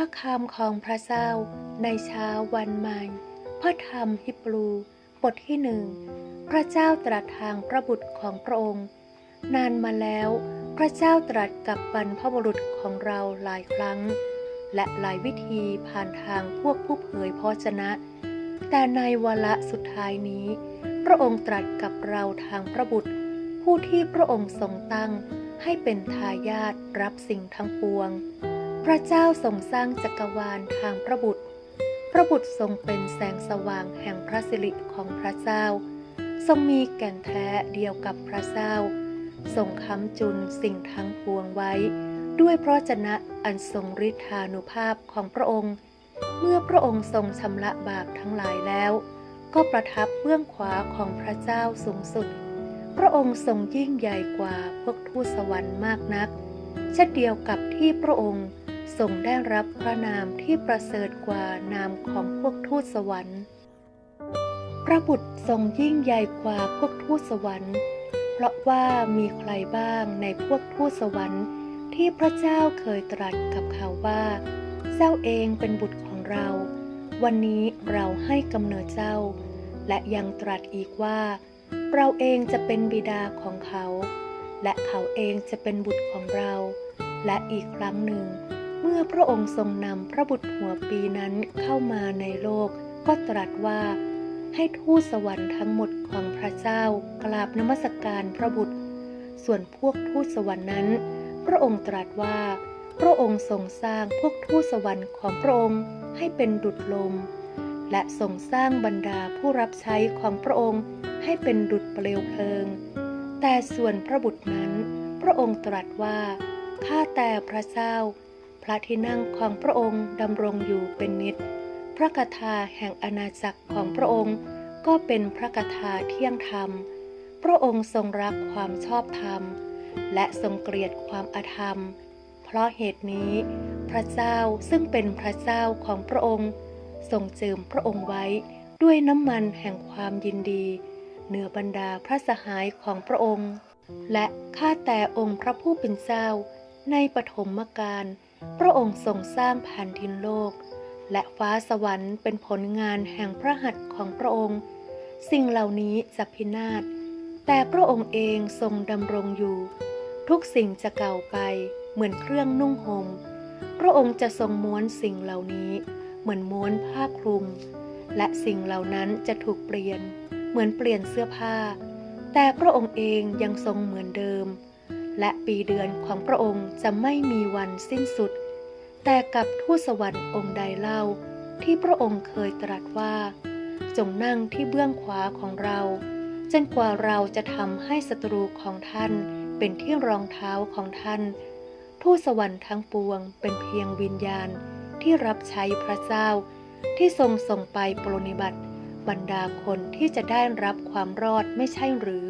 พระคำของพระเจ้าในเช้าวันใหม่ พระธรรมฮิบรูบทที่หนึ่ง พระเจ้าตรัสทางพระบุตรของพระองค์ นานมาแล้ว พระเจ้าตรัสกับบรรพบุรุษของเราหลายครั้ง และหลายวิธีผ่านทางพวกผู้เผยพระชนะ แต่ในวาระสุดท้ายนี้ พระองค์ตรัสกับเราทางพระบุตร ผู้ที่พระองค์ทรงตั้งให้เป็นทายาทรับสิ่งทั้งปวง พระเจ้าทรงสร้างจักรวาลทางพระบุตร พระบุตรทรงเป็นแสงสว่างแห่งพระสิริของพระเจ้า ทรงมีแก่นแท้เดียวกับพระเจ้า ทรงค้ำจุนสิ่งทั้งปวงไว้ ด้วยพระชนะอันทรงฤทธานุภาพของพระองค์ เมื่อพระองค์ทรงชำระบาปทั้งหลายแล้ว ก็ประทับเบื้องขวาของพระเจ้าสูงสุด พระองค์ทรงยิ่งใหญ่กว่าพวกทูตสวรรค์มากนัก เช่นเดียวกับที่พระองค์ ทรงได้รับพระนามที่ประเสริฐกว่านามของพวกทูตสวรรค์ พระบุตรทรงยิ่งใหญ่กว่าพวกทูตสวรรค์ เพราะว่ามีใครบ้างในพวกทูตสวรรค์ ที่พระเจ้าเคยตรัสกับเขาว่า เจ้าเองเป็นบุตรของเรา วันนี้เราให้กำเนิดเจ้า และยังตรัสอีกว่า เราเองจะเป็นบิดาของเขา และเขาเองจะเป็นบุตรของเรา และอีกครั้งหนึ่ง เมื่อพระองค์ทรงนำพระบุตรหัวปีนั้นเข้ามาในโลก ก็ตรัสว่า ให้ทูตสวรรค์ทั้งหมดของพระเจ้ากราบนมัสการพระบุตร ส่วนพวกทูตสวรรค์นั้น พระองค์ตรัสว่า พระองค์ทรงสร้างพวกทูตสวรรค์ของพระองค์ให้เป็นดุจลม และทรงสร้างบรรดาผู้รับใช้ของพระองค์ให้เป็นดุจเปลวเพลิง แต่ส่วนพระบุตรนั้น พระองค์ตรัสว่าข้าแต่พระเจ้า พระที่นั่งของพระองค์ดำรงอยู่เป็นนิจ พระกถาแห่งอาณาจักรของพระองค์ก็เป็นพระกถาเที่ยงธรรม พระองค์ทรงรักความชอบธรรม และทรงเกลียดความอาธรรม เพราะเหตุนี้ พระเจ้าซึ่งเป็นพระเจ้าของพระองค์ทรงเจิมพระองค์ไว้ด้วยน้ำมันแห่งความยินดี เหนือบรรดาพระสหายของพระองค์ และข้าแต่องค์พระผู้เป็นเจ้า ในปฐมกาลพระองค์ทรงสร้างแผ่นดินโลก และฟ้าสวรรค์เป็นผลงานแห่งพระหัตถ์ของพระองค์ สิ่งเหล่านี้จะพินาศ แต่พระองค์เองทรงดำรงอยู่ ทุกสิ่งจะเก่าไปเหมือนเครื่องนุ่งหม่มพระองค์จะทรงม้วนสิ่งเหล่านี้ เหมือนม้วนผ้าคลุม และสิ่งเหล่านั้นจะถูกเปลี่ยน เหมือนเปลี่ยนเสื้อผ้า แต่พระองค์เองยังทรงเหมือนเดิม และปีเดือนของพระองค์จะไม่มีวันสิ้นสุด แต่กับทูตสวรรค์องค์ใดเล่าที่พระองค์เคยตรัสว่า จงนั่งที่เบื้องขวาของเราจนกว่าเราจะทำให้ศัตรูของท่านเป็นที่รองเท้าของท่าน ทูตสวรรค์ทั้งปวงเป็นเพียงวิญญาณที่รับใช้พระเจ้า ที่ทรงส่งไปปรนิบัติ บรรดาคนที่จะได้รับความรอดไม่ใช่หรือ